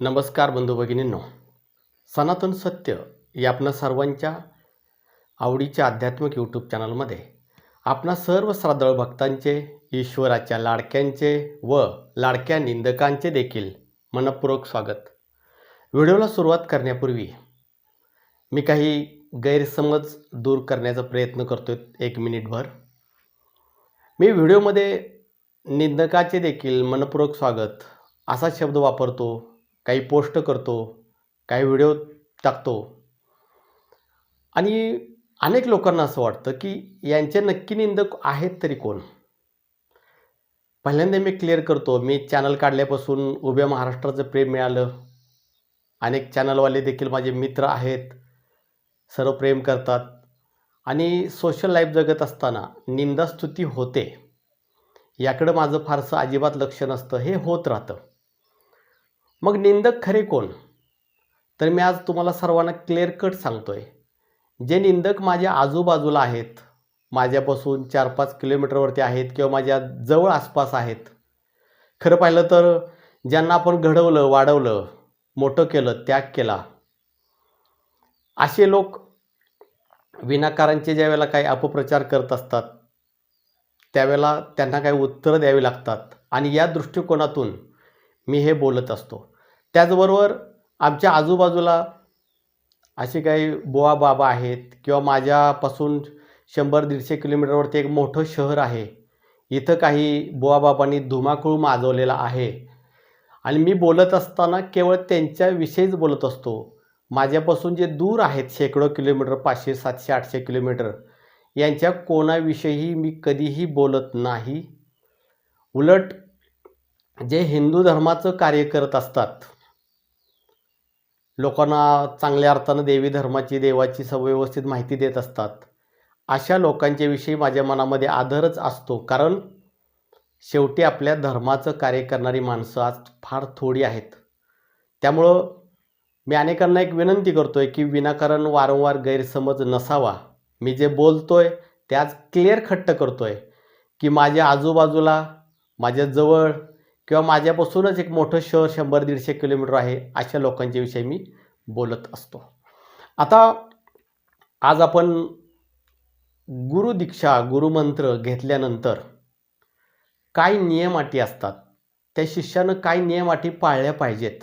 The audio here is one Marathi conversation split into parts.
नमस्कार बंधू भगिनींनो. सनातन सत्य या आपणा सर्वांच्या आवडीच्या आध्यात्मिक यूट्यूब चॅनलमध्ये आपणा सर्व श्रद्धाळू भक्तांचे ईश्वराच्या लाडक्यांचे व लाडक्या निंदकांचे देखील मनपूर्वक स्वागत. व्हिडिओला सुरुवात करण्यापूर्वी मी काही गैरसमज दूर करण्याचा प्रयत्न करतो एक मिनिटभर. मी व्हिडिओमध्ये निंदकाचे देखील मनपूर्वक स्वागत असा शब्द वापरतो काही पोस्ट करतो काही व्हिडिओ टाकतो. आणि अनेक लोकांना असं वाटतं की यांचे नक्की निंदक आहेत तरी कोण? पहिल्यांदा मी क्लिअर करतो मी चॅनल काढल्यापासून उभ्या महाराष्ट्राचं प्रेम मिळालं. अनेक चॅनलवाले देखील माझे मित्र आहेत सर्व प्रेम करतात. आणि सोशल लाईफ जगत असताना निंदास्तुती होते. याकडं माझं फारसं अजिबात लक्ष नसतं हे होत राहतं. मग निंदक खरे कोण? तर मी आज तुम्हाला सर्वांना क्लिअर कट सांगतो आहे जे निंदक माझ्या आजूबाजूला आहेत माझ्यापासून चार पाच किलोमीटरवरती आहेत किंवा माझ्या जवळ आसपास आहेत. खरं पाहिलं तर ज्यांना आपण घडवलं वाढवलं मोठं केलं त्याग केला असे लोक विनाकारांचे ज्या वेळेला काही अपप्रचार करत असतात त्यावेळेला त्यांना काही उत्तरं द्यावी लागतात. आणि या दृष्टिकोनातून मी हे बोलत असतो. त्याचबरोबर आमच्या आजूबाजूला असे काही बुवा बाबा आहेत किंवा माझ्यापासून शंभर दीडशे किलोमीटरवरती एक मोठं शहर आहे. इथं काही बोवाबाबांनी धुमाकूळ माजवलेला आहे. आणि मी बोलत असताना केवळ त्यांच्याविषयीच बोलत असतो. माझ्यापासून जे दूर आहेत शेकडो किलोमीटर पाचशे सातशे आठशे किलोमीटर यांच्या कोणाविषयी मी कधीही बोलत नाही. उलट जे हिंदू धर्माचं कार्य करत असतात लोकांना चांगल्या अर्थानं देवी धर्माची देवाची सव्यवस्थित माहिती देत असतात अशा लोकांच्याविषयी माझ्या मनामध्ये आदरच असतो. कारण शेवटी आपल्या धर्माचं कार्य करणारी माणसं आज फार थोडी आहेत. त्यामुळं मी अनेकांना एक विनंती करतो आहे की विनाकारण वारंवार गैरसमज नसावा. मी जे बोलतो आहे ते आज क्लिअर खट्ट करतो आहे की माझ्या आजूबाजूला माझ्या जवळ किंवा माझ्यापासूनच एक मोठं शहर शंभर दीडशे किलोमीटर आहे अशा लोकांच्या विषयी मी बोलत असतो. आता आज आपण गुरुदीक्षा गुरुमंत्र घेतल्यानंतर काय नियम अटी असतात? त्या शिष्यानं काय नियम अटी पाळल्या पाहिजेत?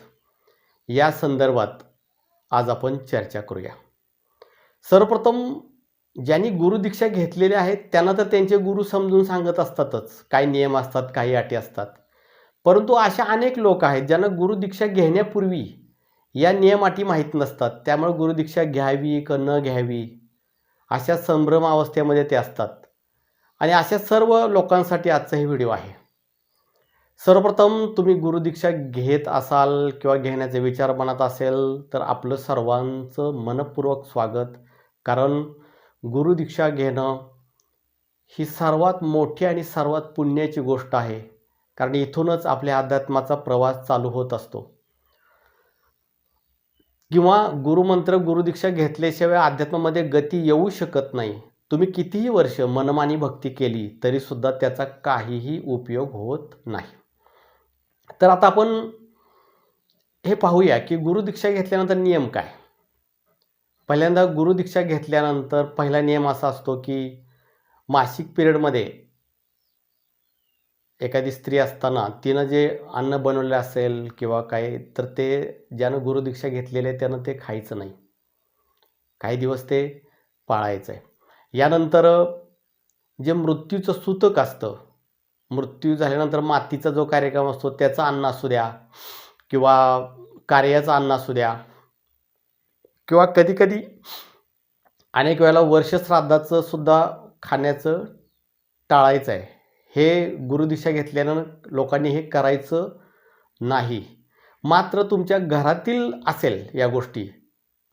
या संदर्भात आज आपण चर्चा करूया. सर्वप्रथम ज्यांनी गुरुदीक्षा घेतलेल्या आहेत त्यांना तर त्यांचे गुरु समजून सांगत असतातच. काय नियम असतात काही अटी असतात. परंतु अशा अनेक लोक आहेत ज्यांना गुरुदीक्षा घेण्यापूर्वी या नियमाटी माहीत नसतात. त्यामुळे गुरुदीक्षा घ्यावी का न घ्यावी अशा संभ्रम अवस्थेमध्ये ते असतात. आणि अशा सर्व लोकांसाठी आजचा हे व्हिडिओ आहे. सर्वप्रथम तुम्ही गुरुदीक्षा घेत असाल किंवा घेण्याचा विचार मनात असेल तर आपलं सर्वांचं मनपूर्वक स्वागत. कारण गुरुदीक्षा घेणं ही सर्वात मोठी आणि सर्वात पुण्याची गोष्ट आहे. कारण इथूनच आपल्या अध्यात्माचा प्रवास चालू होत असतो. किंवा गुरुमंत्र गुरुदीक्षा घेतल्याशिवाय अध्यात्मामध्ये गती येऊ शकत नाही. तुम्ही कितीही वर्ष मनमानी भक्ती केली तरीसुद्धा त्याचा काहीही उपयोग होत नाही. तर आता आपण हे पाहूया की गुरुदीक्षा घेतल्यानंतर नियम काय? पहिल्यांदा गुरुदीक्षा घेतल्यानंतर पहिला नियम असा असतो की मासिक पिरियडमध्ये एखादी स्त्री असताना तिनं जे अन्न बनवलं असेल किंवा काय तर ते ज्यानं गुरुदीक्षा घेतलेले आहे त्यानं ते खायचं नाही. काही दिवस ते पाळायचं आहे. यानंतर जे मृत्यूचं सूतक असतं मृत्यू झाल्यानंतर मातीचा जो कार्यक्रम असतो त्याचं अन्न असू द्या किंवा कार्याचं अन्न असू द्या किंवा कधीकधी अनेक वेळेला वर्षश्राद्धाचं सुद्धा खाण्याचं टाळायचं आहे. हे गुरुदिशा घेतल्यानं लोकांनी हे करायचं नाही. मात्र तुमच्या घरातील असेल या गोष्टी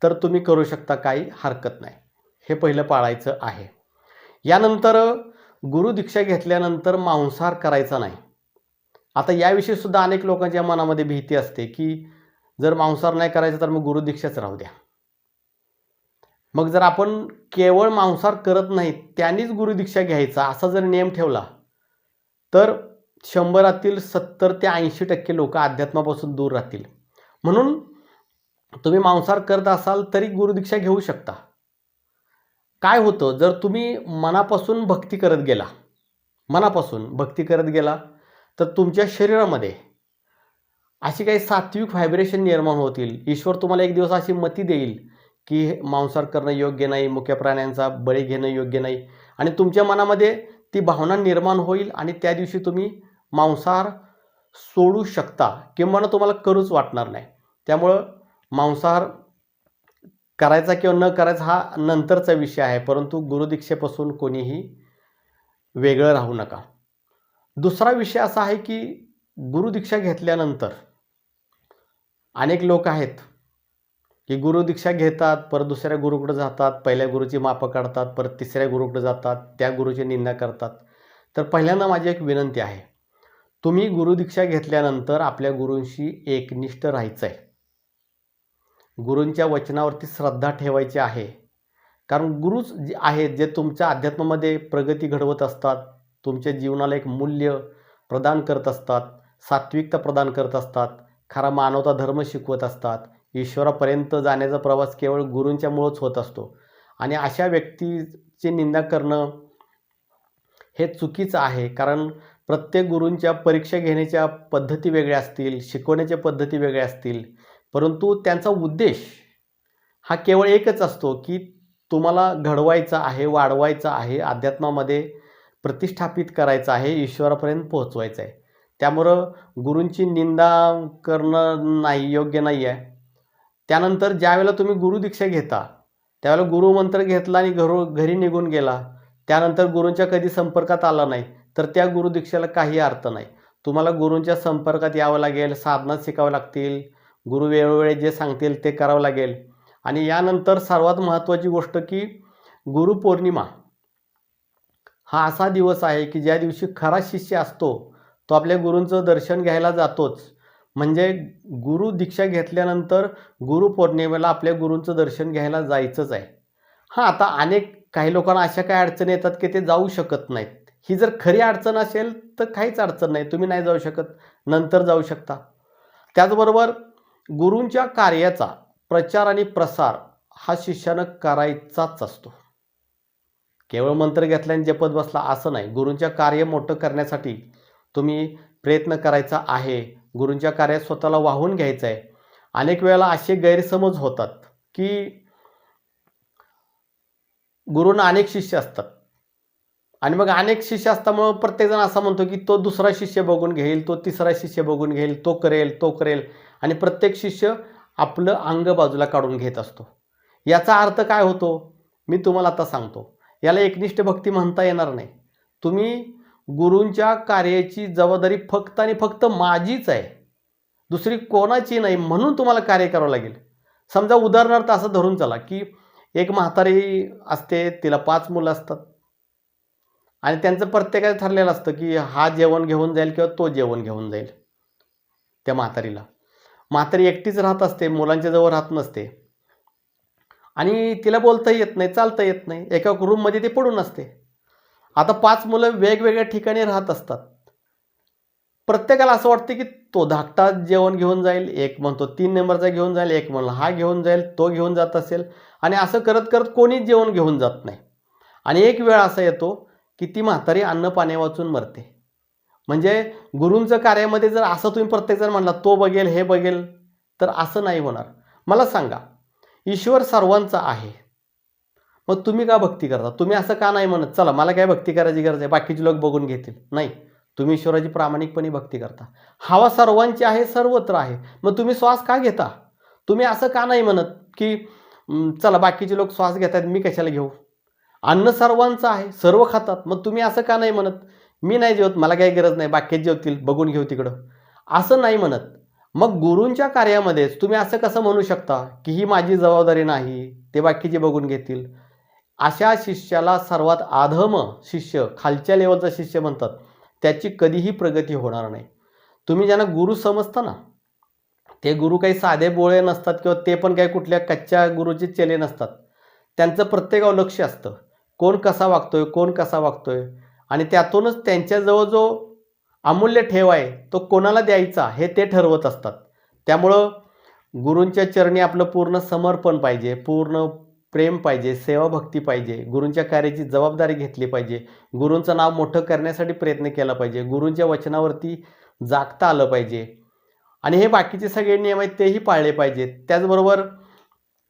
तर तुम्ही करू शकता काही हरकत नाही. हे पहिलं पाळायचं आहे. यानंतर गुरुदीक्षा घेतल्यानंतर मांसाहार करायचा नाही. आता याविषयी सुद्धा अनेक लोकांच्या मनामध्ये भीती असते की जर मांसाहार नाही करायचं तर मग गुरुदीक्षाच राहू द्या. मग जर आपण केवळ मांसाहार करत नाही त्यांनीच गुरुदीक्षा घ्यायचा असा जर नियम ठेवला तर शंभरातील सत्तर ते ऐंशी टक्के लोक अध्यात्मापासून दूर राहतील. म्हणून तुम्ही मांसाहार करत असाल तरी गुरुदीक्षा घेऊ शकता. काय होतं? जर तुम्ही मनापासून भक्ती करत गेला मनापासून भक्ती करत गेला तर तुमच्या शरीरामध्ये अशी काही सात्विक व्हायब्रेशन निर्माण होतील. ईश्वर तुम्हाला एक दिवस अशी मती देईल की मांसाहार करणं योग्य नाही मुख्य प्राण्यांचा बळी घेणं योग्य नाही. आणि तुमच्या मनामध्ये ती भावना निर्माण होईल आणि त्या दिवशी तुम्ही मांसाहार सोडू शकता किंवा तुम्हाला करूच वाटणार नाही. त्यामुळं मांसाहार करायचा किंवा न करायचा हा नंतरचा विषय आहे परंतु गुरुदीक्षेपासून कोणीही वेगळं राहू नका. दुसरा विषय असा आहे की गुरुदीक्षा घेतल्यानंतर अनेक लोक आहेत की गुरुदीक्षा घेतात परत दुसऱ्या गुरुकडे जातात पहिल्या गुरुची मापं काढतात परत तिसऱ्या गुरुकडे जातात त्या गुरुची निंदा करतात. तर पहिल्यांदा माझी एक विनंती आहे तुम्ही गुरुदीक्षा घेतल्यानंतर आपल्या गुरूंशी एकनिष्ठ राहायचं आहे गुरूंच्या वचनावरती श्रद्धा ठेवायची आहे. कारण गुरुच जे आहेत जे तुमच्या अध्यात्मामध्ये प्रगती घडवत असतात तुमच्या जीवनाला एक मूल्य प्रदान करत असतात सात्विकता प्रदान करत असतात खरा मानवता धर्म शिकवत असतात ईश्वरापर्यंत जाण्याचा प्रवास केवळ गुरूंच्यामुळंच होत असतो. आणि अशा व्यक्तीची निंदा करणं हे चुकीचं आहे. कारण प्रत्येक गुरूंच्या परीक्षा घेण्याच्या पद्धती वेगळ्या असतील शिकवण्याच्या पद्धती वेगळ्या असतील. परंतु त्यांचा उद्देश हा केवळ एकच असतो की तुम्हाला घडवायचा आहे वाढवायचा आहे अध्यात्मामध्ये प्रतिष्ठापित करायचं आहे ईश्वरापर्यंत पोहोचवायचं आहे. त्यामुळं गुरूंची निंदा करणं नाही योग्य नाही आहे. त्यानंतर ज्यावेळेला तुम्ही गुरुदीक्षा घेता त्यावेळेला गुरुमंत्र घेतला आणि घरो घरी निघून गेला त्यानंतर गुरूंच्या कधी संपर्कात आला नाही तर त्या गुरुदीक्षेला काही अर्थ नाही. तुम्हाला गुरूंच्या संपर्कात यावं लागेल साधना शिकावं लागतील गुरु वेळोवेळी जे सांगतील ते करावं लागेल. आणि यानंतर सर्वात महत्त्वाची गोष्ट की गुरुपौर्णिमा हा असा दिवस आहे की ज्या दिवशी खरा शिष्य असतो तो आपल्या गुरूंचं दर्शन घ्यायला जातोच. म्हणजे गुरु दीक्षा घेतल्यानंतर गुरुपौर्णिमेला आपल्या गुरूंचं दर्शन घ्यायला जायचंच आहे. हां आता अनेक काही लोकांना अशा काही अडचणी येतात की ते जाऊ शकत नाहीत. ही जर खरी अडचण असेल तर काहीच अडचण नाही. तुम्ही नाही जाऊ शकत. नंतर जाऊ शकता. त्याचबरोबर गुरूंच्या कार्याचा प्रचार आणि प्रसार हा शिष्यानं करायचाच असतो. केवळ मंत्र घेतल्याने जपत बसला असं नाही. गुरूंच्या कार्य मोठं करण्यासाठी तुम्ही प्रयत्न करायचा आहे. गुरूंच्या कार्यात स्वतःला वाहून घ्यायचं आहे अनेक वेळेला असे गैरसमज होतात की गुरूंना अनेक शिष्य असतात. आणि मग अनेक शिष्य असल्यामुळं प्रत्येकजण असा म्हणतो की तो दुसरा शिष्य बघून घेईल तो तिसरा शिष्य बघून घेईल तो करेल तो करेल. आणि प्रत्येक शिष्य आपलं अंग बाजूला काढून घेत असतो. याचा अर्थ काय होतो? मी तुम्हाला आता सांगतो. याला एकनिष्ठ भक्ती म्हणता येणार नाही. तुम्ही गुरूंच्या कार्याची जबाबदारी फक्त आणि फक्त माझीच आहे. दुसरी कोणाची नाही म्हणून तुम्हाला कार्य करावं लागेल. समजा उदाहरणार्थ असं धरून चला की एक म्हातारी असते तिला पाच मुलं असतात. आणि त्यांचं प्रत्येकाचं ठरलेलं असतं की हा जेवण घेऊन जाईल किंवा तो जेवण घेऊन जाईल त्या म्हातारीला. म्हातारी एकटीच राहत असते मुलांच्या जवळ राहत नसते. आणि तिला बोलता येत नाही चालता येत नाही. एका रूममध्ये ते पडून असते. आता पाच मुलं वेगवेगळ्या ठिकाणी राहत असतात. प्रत्येकाला असं वाटतं की तो धाकटा जेवण घेऊन जाईल एक म्हणतो तीन नंबरचा घेऊन जाईल एक म्हणला हा घेऊन जाईल तो घेऊन जात असेल. आणि असं करत करत कोणीच जेवण घेऊन जात नाही. आणि एक वेळ असा येतो की ती म्हातारी अन्न पाणी वाचून मरते. म्हणजे गुरूंचं कार्यामध्ये जर असं तुम्ही प्रत्येकजण म्हणला तो बघेल हे बघेल तर असं नाही होणार. मला सांगा ईश्वर सर्वांचा आहे. मग तुम्ही का भक्ती करता? तुम्ही असं का नाही म्हणत? चला मला काय भक्ती करायची गरज आहे? बाकीचे लोक बघून घेतील. नाही. तुम्ही ईश्वराची प्रामाणिकपणे भक्ती करता. हवा सर्वांची आहे सर्वत्र आहे. मग तुम्ही श्वास का घेता? तुम्ही असं का नाही म्हणत की चला बाकीचे लोक श्वास घेत आहेत मी कशाला घेऊ? अन्न सर्वांचं आहे सर्व खातात. मग तुम्ही असं का नाही म्हणत? मी नाही जेवत मला काही गरज नाही बाकीचे जेवतील बघून घेऊ तिकडं. असं नाही म्हणत. मग गुरूंच्या कार्यामध्येच तुम्ही असं कसं म्हणू शकता? की ही माझी जबाबदारी नाही ते बाकीचे बघून घेतील. अशा शिष्याला सर्वात आधम शिष्य खालच्या लेवलचा शिष्य म्हणतात. त्याची कधीही प्रगती होणार नाही. तुम्ही ज्यांना गुरु समजता ना ते गुरु काही साधे बोळे नसतात किंवा ते पण काही कुठल्या कच्च्या गुरुचे चेले नसतात. त्यांचं प्रत्येकावर लक्ष असतं. कोण कसा वागतोय कोण कसा वागतोय? आणि त्यातूनच त्यांच्याजवळ जो अमूल्य ठेव आहे तो कोणाला द्यायचा हे ते ठरवत असतात. त्यामुळं गुरूंच्या चरणी आपलं पूर्ण समर्पण पाहिजे पूर्ण प्रेम पाहिजे सेवाभक्ती पाहिजे गुरूंच्या कार्याची जबाबदारी घेतली पाहिजे गुरूंचं नाव मोठं करण्यासाठी प्रयत्न केला पाहिजे गुरूंच्या वचनावरती जागता आलं पाहिजे. आणि हे बाकीचे सगळे नियम आहेत तेही पाळले पाहिजेत. त्याचबरोबर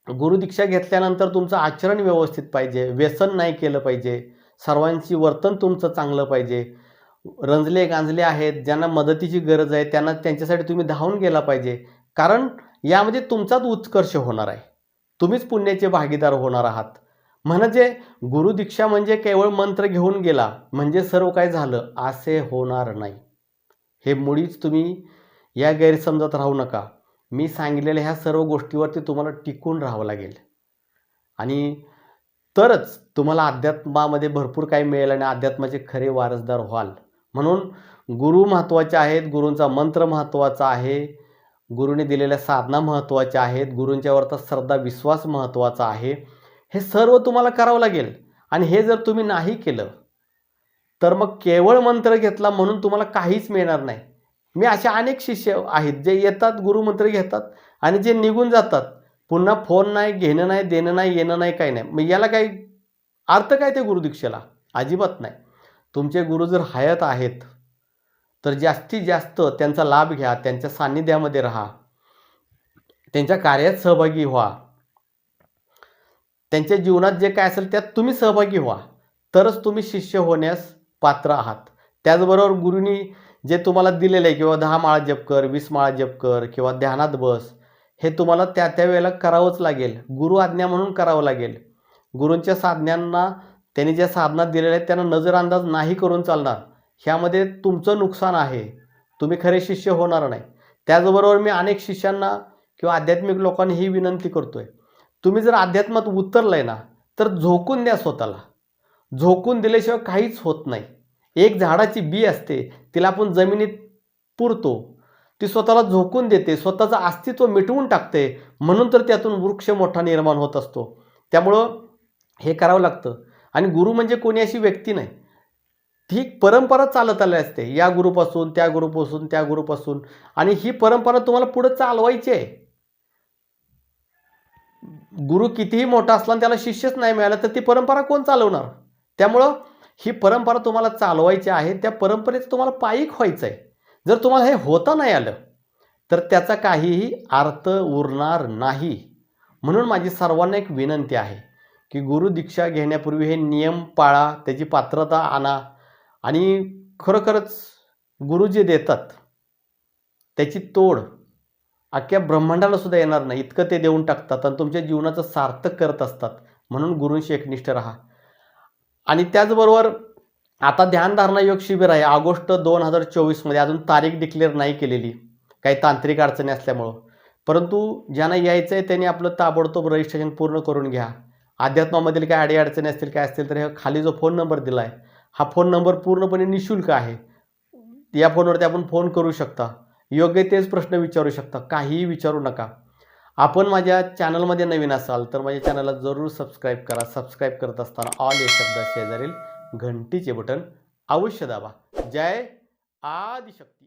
गुरुदीक्षा घेतल्यानंतर तुमचं आचरण व्यवस्थित पाहिजे व्यसन नाही केलं पाहिजे सर्वांची वर्तन तुमचं चांगलं पाहिजे. रंजले गांजले आहेत ज्यांना मदतीची गरज आहे त्यांना त्यांच्यासाठी तुम्ही धावून गेला पाहिजे. कारण यामध्ये तुमचाच उत्कर्ष होणार आहे. तुम्हीच पुण्याचे भागीदार होणार आहात. म्हणजे गुरुदीक्षा म्हणजे केवळ मंत्र घेऊन गेला म्हणजे सर्व काय झालं असे होणार नाही. हे मुळीच तुम्ही या गैरसमजात राहू नका. मी सांगितलेल्या ह्या सर्व गोष्टीवरती तुम्हाला टिकून राहावं लागेल. आणि तरच तुम्हाला अध्यात्मामध्ये भरपूर काही मिळेल आणि अध्यात्माचे खरे वारसदार व्हाल. म्हणून गुरु महत्त्वाचे आहेत गुरूंचा मंत्र महत्त्वाचा आहे. गुरुने दिलेल्या साधना महत्त्वाच्या आहेत गुरूंच्यावरचा श्रद्धा विश्वास महत्त्वाचा आहे. हे सर्व तुम्हाला करावं लागेल. आणि हे जर तुम्ही नाही केलं तर मग केवळ मंत्र घेतला म्हणून तुम्हाला काहीच मिळणार नाही. मी असे अनेक शिष्य आहेत जे येतात गुरुमंत्र घेतात आणि जे निघून जातात. पुन्हा फोन नाही घेणं नाही देणं नाही येणं नाही काही नाही. मग याला काही अर्थ काय ते गुरुदीक्षेला? अजिबात नाही. तुमचे गुरु जर हयात आहेत तर जास्तीत जास्त त्यांचा लाभ घ्या त्यांच्या सान्निध्यामध्ये राहा. त्यांच्या कार्यात सहभागी व्हा. त्यांच्या जीवनात जे काय असेल त्यात तुम्ही सहभागी व्हा. तरच तुम्ही शिष्य होण्यास पात्र आहात. त्याचबरोबर गुरुनी जे तुम्हाला दिलेलं आहे किंवा दहा माळा जप कर वीस माळा जप कर किंवा ध्यानात बस हे तुम्हाला त्या त्या वेळेला करावंच लागेल. गुरु आज्ञा म्हणून करावं लागेल. गुरूंच्या साधनांना त्यांनी ज्या साधना दिलेल्या आहेत त्यांना नजरअंदाज नाही करून चालणार. ह्यामध्ये तुमचं नुकसान आहे. तुम्ही खरे शिष्य होणार नाही. त्याचबरोबर मी अनेक शिष्यांना किंवा आध्यात्मिक लोकांनी ही विनंती करतो आहे तुम्ही जर अध्यात्मात उतरलाय ना तर झोकून द्या स्वतःला. झोकून दिल्याशिवाय काहीच होत नाही. एक झाडाची बी असते तिला आपण जमिनीत पुरतो. ती स्वतःला झोकून देते स्वतःचं अस्तित्व मिटवून टाकते. म्हणून तर त्यातून वृक्ष मोठा निर्माण होत असतो. त्यामुळं हे करावं लागतं. आणि गुरु म्हणजे कोणी अशी व्यक्ती नाही. ही परंपरा चालत आली असते. या गुरुपासून त्या गुरुपासून त्या गुरुपासून आणि ही परंपरा तुम्हाला पुढे चालवायची आहे. गुरु कितीही मोठा असला आणि त्याला शिष्यच नाही मिळाला तर ती परंपरा कोण चालवणार? त्यामुळं ही परंपरा तुम्हाला चालवायची आहे. त्या परंपरेचं तुम्हाला पायिक व्हायचं आहे जर तुम्हाला हे होता नाही आलं तर त्याचा काहीही अर्थ उरणार नाही. म्हणून माझी सर्वांना एक विनंती आहे की गुरु दीक्षा घेण्यापूर्वी हे नियम पाळा त्याची पात्रता आणा. आणि खरोखरच गुरु जे देतात त्याची तोड अख्ख्या ब्रह्मांडाला सुद्धा येणार नाही. इतकं ते देऊन टाकतात आणि तुमच्या जीवनाचं सार्थक करत असतात. म्हणून गुरूंशी एकनिष्ठ राहा. आणि त्याचबरोबर आता ध्यानधारणा योग शिबिर आहे. ऑगस्ट दोन हजार चोवीसमध्ये अजून तारीख डिक्लेअर नाही केलेली. काही तांत्रिक अडचणी असल्यामुळं. परंतु ज्यांना यायचं आहे त्यांनी आपलं ताबडतोब रजिस्ट्रेशन पूर्ण करून घ्या. अध्यात्मामधील काय अडी अडचणी असतील काय असतील तर हे खाली जो फोन नंबर दिला आहे हा फोन नंबर पूर्णपणे निशुल्क आहे. या फोनवरती आपण फोन करू शकता. योग्य तेच प्रश्न विचारू शकता. काहीही विचारू नका. आपण माझ्या चॅनलमध्ये नवीन असाल तर माझ्या चॅनलला जरूर सबस्क्राईब करा. सबस्क्राईब करत असताना ऑल या शब्द शेजारील घंटीचे बटन अवश्य दाबा. जय आदिशक्ती.